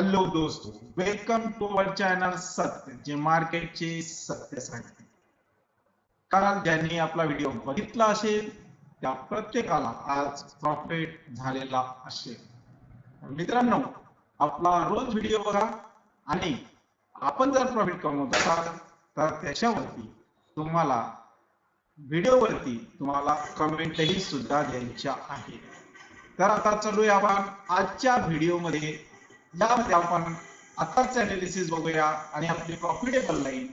Hello दोस्त welcome to our channel सत्य जे मार्केटचे सत्य सांगते. काल ज्यांनी आपला व्हिडिओ बघितला असेल त्या प्रत्येकाला आज प्रॉफिट झालेला असेल. मित्रांनो आपला रोज व्हिडिओ बघा आणि आपण जर प्रॉफिट कमवत असाल तर त्याच्यावरती तुम्हाला व्हिडिओवरती तुम्हाला कमेंटही सुद्धा द्यायच्या आहेत. तर आता चलूया आपण आजच्या व्हिडिओमध्ये यामध्ये आपण आताच अनालिसिस बघूया आणि आपली प्रॉफिटेबल लाईन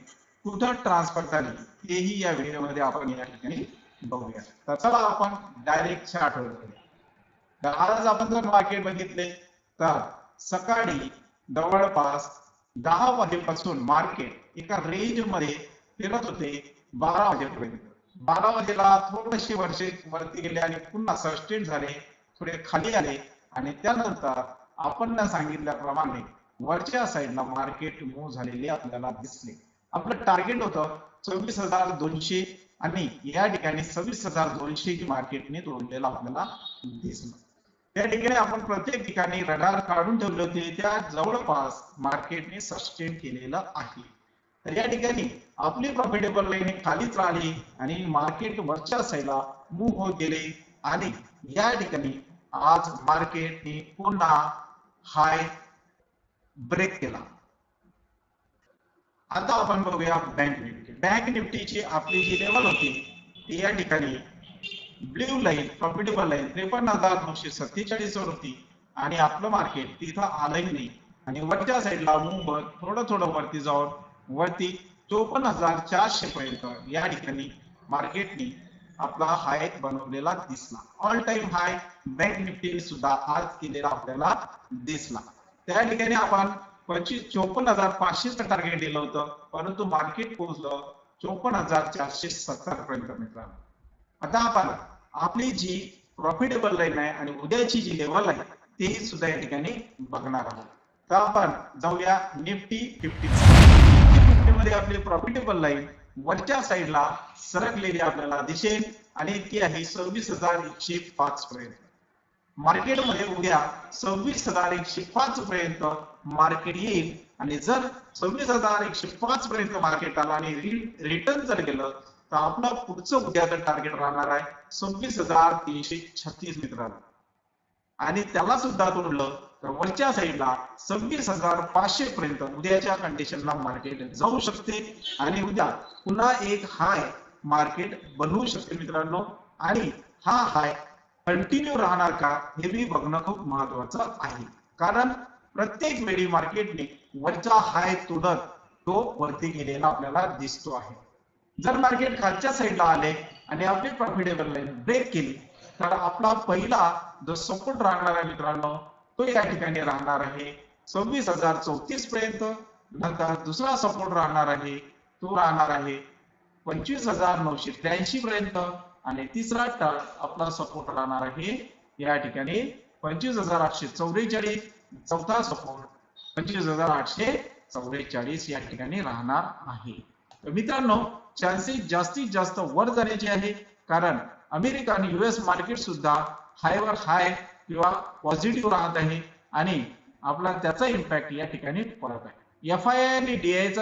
कुठं ट्रान्सफर झाली हेही या व्हिडिओमध्ये आपण या ठिकाणी बघूया. तर चला आपण डायरेक्ट चार्ट वर आज आपण जर मार्केट बघितले तर सकाळी जवळपास दहा वाजेपासून मार्केट एका रेंजमध्ये फिरत होते बारा वाजेपर्यंत. बारा वाजेला थोडेसे वर्षे वरती गेले आणि पुन्हा सस्टेन झाले थोडे खाली आले आणि त्यानंतर आपण सांगितल्याप्रमाणे वरच्या साईडला मार्केट मूव्ह झालेले आपल्याला दिसले. आपलं टार्गेट होतं चोवीस हजार दोनशे आणि या ठिकाणी सव्वीस हजार दोनशे मार्केटने तोडलेला आपल्याला दिसलं. त्या ठिकाणी आपण प्रत्येक ठिकाणी रडार काढून ठेवले होते. त्या जवळपास मार्केटने सस्टेन केलेलं आहे. तर या ठिकाणी आपली प्रॉफिटेबल लाईन खालीच राहिली आणि मार्केट वरच्या साईडला मूव्ह होत गेले. आणि या ठिकाणी आज मार्केटने पुन्हा हाय ब्रेक केला. आता आपण बघूया बँक निफ्टी. बँक निफ्टीची आपली जी लेवल होती ती या ठिकाणी ब्ल्यू लाईन प्रॉफिटेबल लाईन त्रेपन्न हजार नऊशे सत्तेचाळीस वर होती आणि आपलं मार्केट तिथं आलंही नाही. आणि वरच्या साईडला मुंबई थोडं थोडं वरती जाऊन वरती चोपन्न हजार चारशे पर्यंत या ठिकाणी मार्केटनी आपला हाय बनवलेला दिसला. All time high bank Nifty सुद्धा आज केलेला आपल्याला दिसला. त्या ठिकाणी आपण पंचवीस चोपन्न हजार पाचशेचं टार्गेट दिलं होतं. परंतु मार्केट पोहोचलं चोपन्न हजार चारशे सत्तर पर्यंत मित्रांनो. आता आपण आपली जी प्रॉफिटेबल लाईन आहे आणि उद्याची जी लेवल आहे ती सुद्धा या ठिकाणी बघणार आहोत. तर आपण जाऊया निफ्टी फिफ्टी निफ्टी मध्ये आपली प्रॉफिटेबल लाईन वरच्या साईडला सरकलेली आपल्याला दिसेल आणि ती आहे सव्वीस हजार एकशे पाच पर्यंत. मार्केटमध्ये उद्या सव्वीस हजार एकशे पाच पर्यंत मार्केट येईल. आणि जर सव्वीस हजार एकशे पाच पर्यंत मार्केट आला आणि रिटर्न जर गेलं तर आपलं पुढचं उद्याचं टार्गेट राहणार आहे सव्वीस हजार तीनशे छत्तीस मित्रांनो. आणि त्याला सुद्धा तोडलं तर वरच्या साईडला सव्वीस हजार पाचशे पर्यंत उद्याच्या कंडिशनला मार्केट जाऊ शकते. आणि उद्या पुन्हा एक हाय मार्केट बनवू शकते मित्रांनो. आणि हा हाय कंटिन्यू राहणार का हे बी बघणं खूप महत्वाचं आहे. कारण प्रत्येक वेळी मार्केटने वरचा हाय तोडत तो वरती गेलेला आपल्याला दिसतो आहे. जर मार्केट खालच्या साईडला आले आणि आपली प्रॉफिटेबल लाईन ब्रेक केली तर आपला पहिला जो सपोर्ट राहणार आहे मित्रांनो तो या ठिकाणी राहणार आहे. सव्वीस हजार चौतीस पर्यंत नंतर दुसरा सपोर्ट राहणार आहे. तो राहणार आहे पंचवीस हजार नऊशे त्र्याऐंशी पर्यंत आणि तिसरा टर्न आपला सपोर्ट राहणार आहे. या ठिकाणी पंचवीस हजार आठशे चौवेचाळीस चौथा सपोर्ट पंचवीस हजार आठशे चौवेचाळीस या ठिकाणी राहणार आहे. तर मित्रांनो चान्सेस जास्तीत जास्त वर जाण्याचे आहे. कारण अमेरिका आणि युएस मार्केट सुद्धा हायवर हाय किंवा पॉझिटिव्ह राहत आहे आणि आपला त्याचा इम्पॅक्ट या ठिकाणी पडत आहे. एफ आय आणि डीआयचा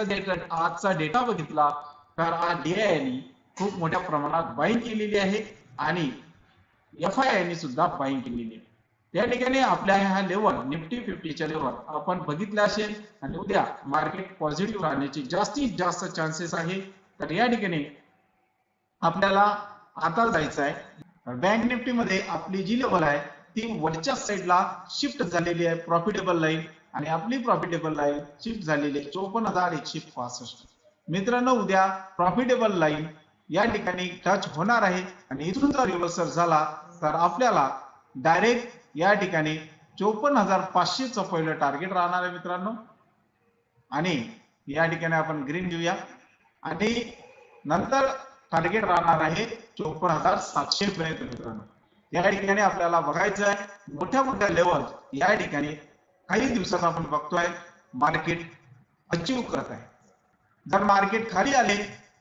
आजचा डेटा बघितला तर आज डीआयने खूप मोठ्या प्रमाणात बाईंग केलेली आहे आणि एफ आय आयने सुद्धा बाईंग केलेली आहे. त्या ठिकाणी आपल्या ह्या लेवल निफ्टी फिफ्टीच्या लेवल आपण बघितले असेल आणि उद्या मार्केट पॉझिटिव्ह राहण्याचे जास्तीत जास्त चान्सेस आहे. तर या ठिकाणी आपल्याला आता जायचं आहे. बँक निफ्टी मध्ये आपली जी लेवल आहे ती वरच्या साईडला शिफ्ट झालेली आहे प्रॉफिटेबल लाईन आणि आपली प्रॉफिटेबल लाईन शिफ्ट झालेली आहे. चोपन्न हजार एकशे पासष्ट. मित्रांनो उद्या प्रॉफिटेबल लाईन या ठिकाणी टच होणार आहे आणि इथून जर रिव्हर्सल झाला तर आपल्याला डायरेक्ट या ठिकाणी चोपन्न हजार पाचशेच पहिलं टार्गेट राहणार आहे मित्रांनो. आणि या ठिकाणी आपण ग्रीन घेऊया. आणि नंतर टार्गेट राहणार आहे चोपन्न हजार सातशे पर्यंत मित्रांनो. या ठिकाणी आपल्याला बघायचं आहे मोठ्या मोठ्या लेवल या ठिकाणी काही दिवसात आपण बघतोय मार्केट अचीव करत आहे. जर मार्केट खाली आले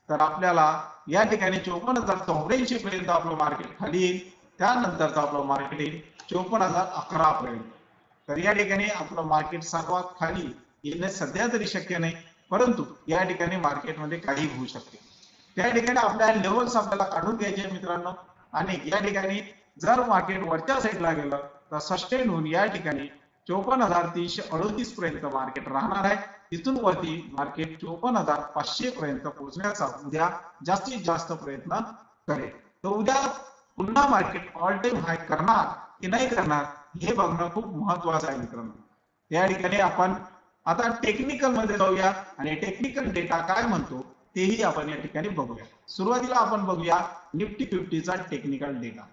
तर आपल्याला या ठिकाणी चोपन्न हजार चौऱ्याऐंशी पर्यंत आपलं मार्केट खाली येईल. त्यानंतरचं आपलं मार्केट येईल चोपन्न हजार अकरा पर्यंत. तर या ठिकाणी आपलं मार्केट सर्वात खाली येणे सध्या तरी शक्य नाही परंतु या ठिकाणी मार्केटमध्ये काही होऊ शकते. त्या ठिकाणी आपल्या लेवल्स आपल्याला काढून घ्यायचे मित्रांनो. आणि या ठिकाणी जर मार्केट वरच्या साईडला गेलं तर सस्टेन होऊन या ठिकाणी चोपन्न हजार तीनशे अडोतीस पर्यंत मार्केट राहणार आहे. तिथून वरती मार्केट चोपन्न हजार पाचशे पर्यंत पोहोचण्याचा उद्या जास्तीत जास्त प्रयत्न करेल. तर उद्या पुन्हा मार्केट ऑल टाइम हाय करणार की नाही करणार हे बघणं खूप महत्वाचं आहे मित्रांनो. या ठिकाणी आपण आता टेक्निकलमध्ये जाऊया आणि टेक्निकल डेटा काय म्हणतो तेही आपण या ठिकाणी बघूया. सुरुवातीला आपण बघूया निफ्टी फिफ्टीचा टेक्निकल डेटा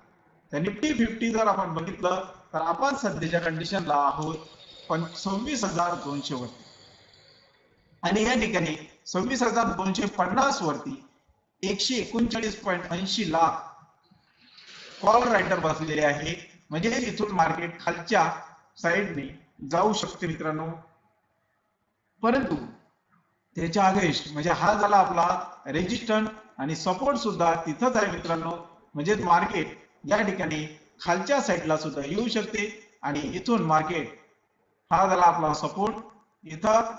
निफ्टी फिफ्टी जर आपण बघितलं तर आपण सध्याच्या कंडिशनला आहोत पण सव्वीस हजार दोनशे वरती. आणि या ठिकाणी सव्वीस हजार दोनशे पन्नास वरती एकशे एकोणचाळीस पॉईंट ऐंशी लाख कॉल रायटर बसलेले आहे. म्हणजे इथून मार्केट खालच्या साईडने जाऊ शकते मित्रांनो. परंतु त्याच्या आदेश म्हणजे हा झाला आपला रेजिस्टंट आणि सपोर्ट सुद्धा तिथंच आहे मित्रांनो. म्हणजे मार्केट या ठिकाणी खालच्या साईडला सुद्धा येऊ शकते आणि इथून मार्केट हा झाला आपला सपोर्ट इथं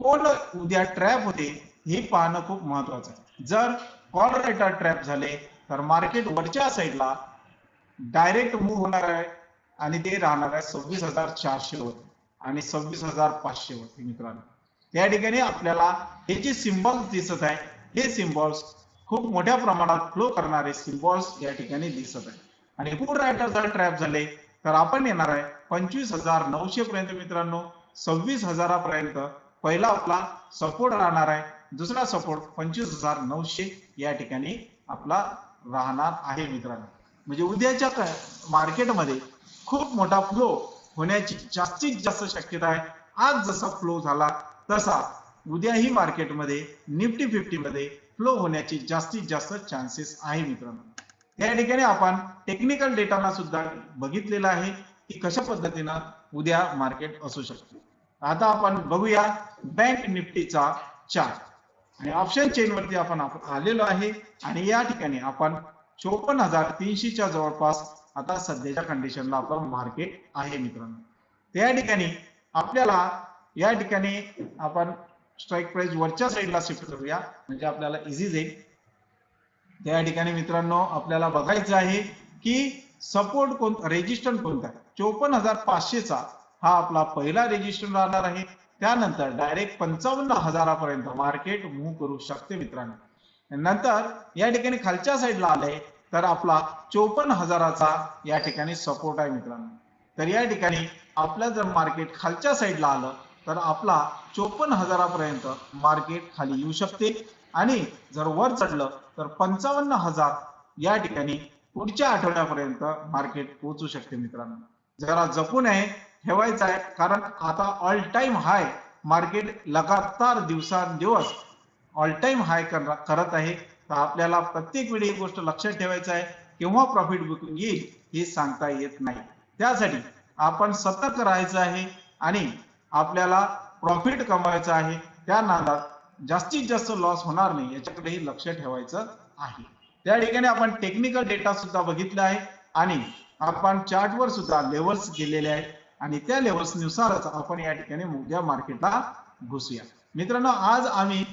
कोण उद्या ट्रॅप होते हे पाहणं खूप महत्वाचं आहे. जर कॉल रेटर ट्रॅप झाले तर मार्केट वरच्या साईडला डायरेक्ट मूव्ह होणार आहे आणि ते राहणार आहे सव्वीस हजार चारशे वर आणि सव्वीस हजार पाचशे वरती मित्रांनो या ठिकाणी आपल्याला हे जे सिम्बॉल्स दिसत आहे हे सिम्बॉल्स खूप मोठ्या प्रमाणात फ्लो करणारे सिम्बॉल्स या ठिकाणी दिसत आहे आणि फूड रायटर जर ट्रॅप झाले तर आपण येणार आहे पंचवीस हजार नऊशे पर्यंत मित्रांनो. सव्वीस हजारापर्यंत पहिला आपला सपोर्ट राहणार आहे. दुसरा सपोर्ट पंचवीस हजार नऊशे या ठिकाणी आपला राहणार आहे मित्रांनो. म्हणजे उद्याच्या मार्केटमध्ये खूप मोठा फ्लो होण्याची जास्तीत जास्त शक्यता आहे. आज जसा फ्लो झाला तसा उद्याही मार्केटमध्ये निफ्टी फिफ्टी मध्ये फ्लो होण्याची जास्तीत जास्त चान्सेस आहे मित्रांनो. या ठिकाणी आपण टेक्निकल डेटाला सुद्धा बघितलेलं आहे की कशा पद्धतीनं उद्या मार्केट असू शकते. आता आपण बघूया बँक निफ्टीचा चार्ट आणि ऑप्शन चेन वरती आपण आलेलो आहे आणि या ठिकाणी आपण चोपन्न हजार तीनशेच्या जवळपास आता सध्याच्या कंडिशनला आपण मार्केट आहे मित्रांनो. त्या ठिकाणी आपल्याला या ठिकाणी आपण स्ट्राईक प्राइस वरच्या साईडला शिफ्ट करूया. म्हणजे आपल्याला इझी जाईल. त्या ठिकाणी मित्रांनो आपल्याला बघायचं आहे की सपोर्ट कोण रेजिस्टंट कोणता चोपन्न हजार पाचशेचा हा आपला पहिला रेजिस्टंट राहणार आहे. त्यानंतर डायरेक्ट पंचावन्न हजारापर्यंत मार्केट मूव्ह करू शकते मित्रांनो. नंतर या ठिकाणी खालच्या साईडला आलंय तर आपला चोपन्न हजाराचा या ठिकाणी सपोर्ट आहे मित्रांनो. तर या ठिकाणी आपलं जर मार्केट खालच्या साईडला आलं तर आपला चोपन्न हजारापर्यंत मार्केट खाली येऊ शकते. आणि जर वर चढलं तर पंचावन्न हजार या ठिकाणी पुढच्या आठवड्यापर्यंत मार्केट पोहोचू शकते मित्रांनो. जरा जपून आहे ठेवायचं आहे कारण आता ऑल टाइम हाय मार्केट लगातार दिवसांदिवस ऑल टाइम हाय करत आहे. तर आपल्याला प्रत्येक वेळी गोष्ट लक्षात ठेवायचं आहे केव्हा प्रॉफिट बुकिंग येईल हे सांगता येत नाही. त्यासाठी आपण सतर्क राहायचं आहे आणि आपल्याला प्रॉफिट कमवायचं आहे त्या नादात जास्तीत जास्त लॉस होणार नाही याच्याकडेही लक्ष ठेवायचं आहे. त्या ठिकाणी आपण टेक्निकल डेटा सुद्धा बघितला आहे आणि आपण चार्टवर सुद्धा लेवल्स गेलेले आहेत आणि त्या लेवल्स नुसारच आपण या ठिकाणी उद्या मार्केटला घुसूया. मित्रांनो आज आम्ही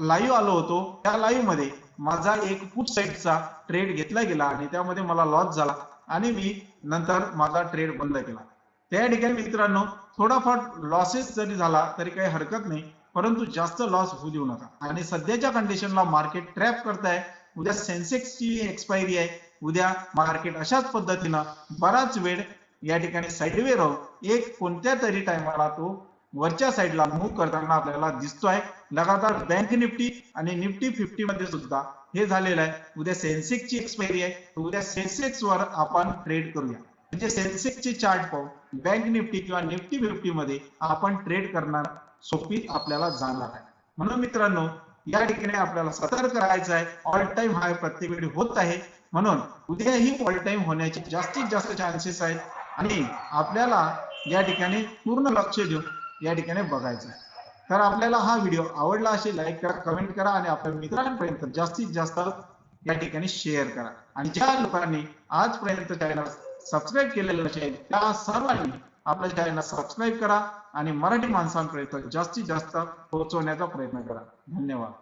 लाईव्ह आलो होतो. त्या लाईव्हमध्ये माझा एक फुट साईडचा ट्रेड घेतला गेला आणि त्यामध्ये मला लॉस झाला आणि मी नंतर माझा ट्रेड बंद केला. त्या ठिकाणी मित्रांनो थोडाफार लॉसेस जरी झाला तरी काही हरकत नाही. परंतु जास्त लॉस होऊ देऊ नका. आणि सध्याच्या कंडिशनला मार्केट ट्रॅप करताय. उद्या सेन्सेक्सची एक्सपायरी आहे. उद्या मार्केट अशाच पद्धतीनं बराच वेळ या ठिकाणी साईडवे राहू. एक कोणत्या तरी टायमाला तो वरच्या साईडला मूव्ह करताना आपल्याला दिसतोय. लगातार बँक निफ्टी आणि निफ्टी फिफ्टी मध्ये सुद्धा हे झालेलं आहे. उद्या सेन्सेक्सची एक्सपायरी आहे. उद्या सेन्सेक्स वर आपण ट्रेड करूया. म्हणजे सेन्सेक्सचे चार्ट पाहू. बँक निफ्टी किंवा निफ्टी फिफ्टी मध्ये आपण ट्रेड करणार सोपी आपल्याला जाणार आहे. म्हणून मित्रांनो या ठिकाणी आपल्याला सतर्क राहायचं आहे. ऑल टाइम हाय प्रत्येक वेळी होत आहे. म्हणून उद्याही ऑल टाइम होण्याचे जास्तीत जास्त चान्सेस आहेत. आणि आपल्याला या ठिकाणी पूर्ण लक्ष देऊन या ठिकाणी बघायचं आहे. तर आपल्याला हा व्हिडिओ आवडला असेल लाईक करा कमेंट करा आणि आपल्या मित्रांपर्यंत जास्तीत जास्त या ठिकाणी शेअर करा. आणि ज्या लोकांनी आजपर्यंत चॅनल सबस्क्राईब केलेलं नसेल त्या सर्वांनी आपल्या चॅनलला सबस्क्राईब करा आणि मराठी माणसांपर्यंत जास्तीत जास्त पोहोचवण्याचा प्रयत्न करा. धन्यवाद.